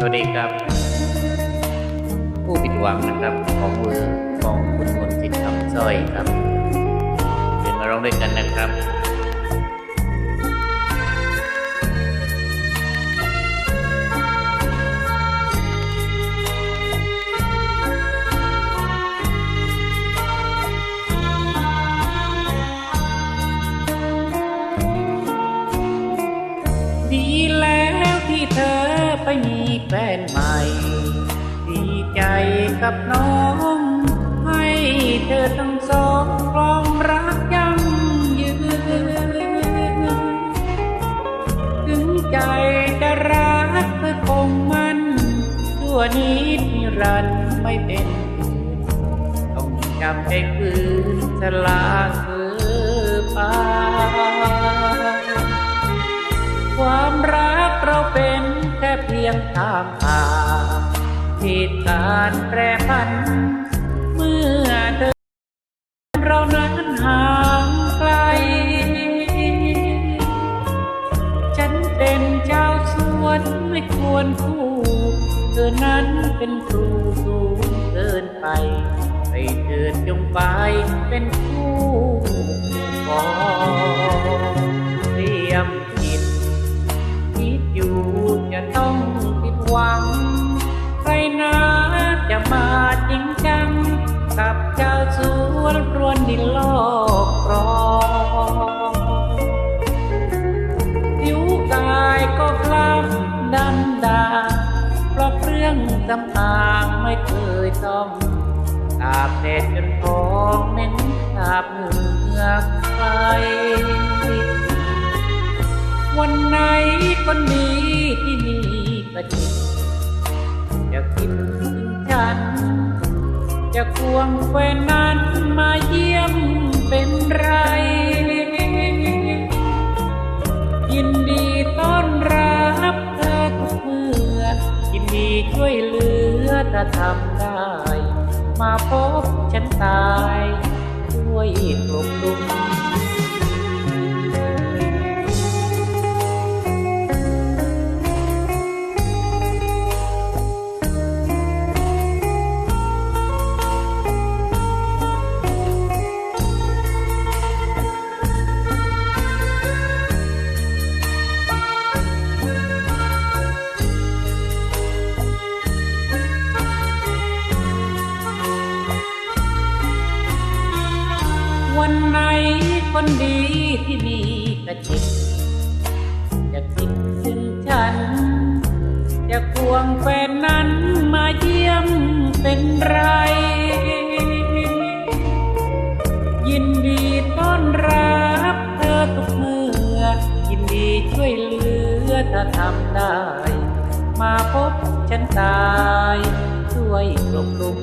สวัสดีครับ ผู้ผิดหวังนะครับของเวอของคุณมนต์สิทธิ์คำสร้อยครับเดี๋ยวมาร้องด้วยกันนะครับดีแล้วที่เธอ ไปมีแฟนใหม่ ดีใจกับน้อง ให้เธอทั้งสองครองรักยั่งยืน ถึงใจจะรักเธอคงมันชั่วนิดนิรันไม่เป็นต้องจำใจคืนสลาเยงทางผ่านเหตุการณ์แปรผัน เมื่อเธอเรานั้นห่างไกล ฉันเป็นเจ้าสวนไม่ควรคู่เธอนั้นเป็นครูสูงเกินไป ไปเถิดจงไปเป็น สวนรวนดินโลกรองผิวกายก็คล้ำดำดาเพราะเครื่องสำอางไม่เคยต้องอาบแดดจนท้องเหม็นอาบเหงื่อใครวันไหนคนดีที่นี่ก็ดีจะคิน จะควงแฟนนั้นมาเยี่ยมเป็นไร ยินดีต้อนรับเธอทุกเมื่อ ยินดีช่วยเหลือถ้าทำได้ มาพบฉันตายช่วยปลบลุม คนดีที่นี่ก็จิตจะคิดถึงฉัน จะควงแฟนนั้นมาเยี่ยมเป็นไร ยินดีต้อนรับเธอทุกเมื่อ ยินดีช่วยเหลือถ้าทำได้ มาพบฉันตาย ช่วยกลบกลุม